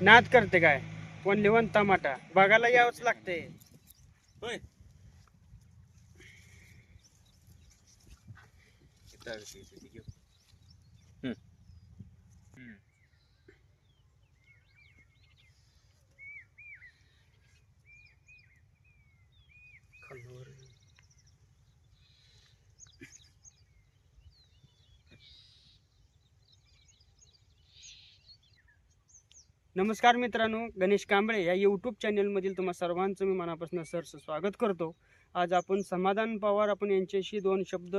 नाद करते काय? कोण लिवण टमाटा बघायला यावंच लागते. होय आहे ते, इथं, इथं. हम्म. हम्म. नमस्कार मित्रांनो गणेश कांबळे या यूट्यूब चॅनलमधील तुम्हा सर्वांचं मी मनापासून सरस स्वागत करतो. आज आपण समाधान पवार आपण यांच्याशी दोन शब्द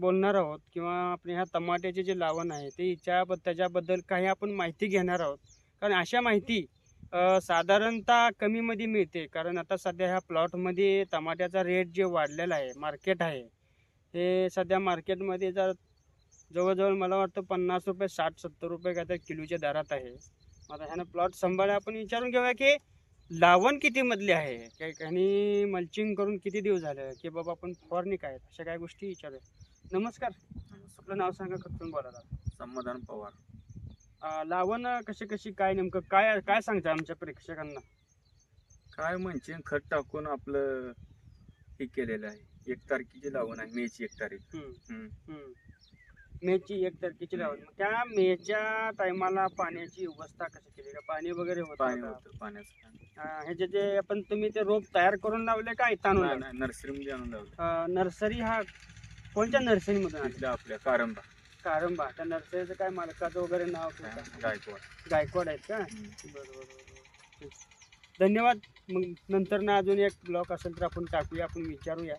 बोलणार आहोत किंवा आपण ह्या टमाट्याचे जे लावण आहे ते हिच्या त्याच्याबद्दल काही आपण माहिती घेणार आहोत. कारण अशा माहिती साधारणतः कमीमध्ये मिळते. कारण आता सध्या ह्या प्लॉटमध्ये टमाट्याचा रेट जे वाढलेला आहे मार्केट आहे हे सध्या मार्केटमध्ये जर जवळजवळ मला वाटतं पन्नास रुपये साठ सत्तर रुपये काहीतरी किलोच्या दरात आहे. आता ह्यानं प्लॉट सांभाळ आपण विचारून घेऊया की लावण किती मधली आहे? काही काही मल्चिंग करून किती दिवस झाले? की बाबा आपण फवारणी काय? आहेत? अशा काही गोष्टी विचारूया. नमस्कार. आपलं नाव सांगा कुठून बोलायला. समाधान पवार. लावण कशी कशी काय नेमकं? काय काय सांगता आमच्या प्रेक्षकांना? काय म्हणजे खत टाकून आपलं हे केलेलं आहे. एक तारखेची लावण आहे मेची एक तारीख. मेची एक तारखेची लावण मग त्या मेच्या टायमाला पाण्याची व्यवस्था कशी केली? का पाणी वगैरे पाणी होतं पाण्याचं पाणी. का? ह्याचे जे आपण तुम्ही ते रोप तयार करून लावले का इथं नाही, नाही, नर्सरीमध्ये आणून लावलं. अं, नर्सरी हा कोणत्या नर्सरीमधून आणली? तिथल्या आपल्या कारंबा. कारंबा. त्या नर्सरीचं काय मालकाचं वगैरे नाव काय? गायकवाड. गायकवाड आहेत का. बरं बरं बरं ठीक. धन्यवाद. मग नंतर ना अजून एक ब्लॉक असेल तर आपण टाकूया आपण विचारूया.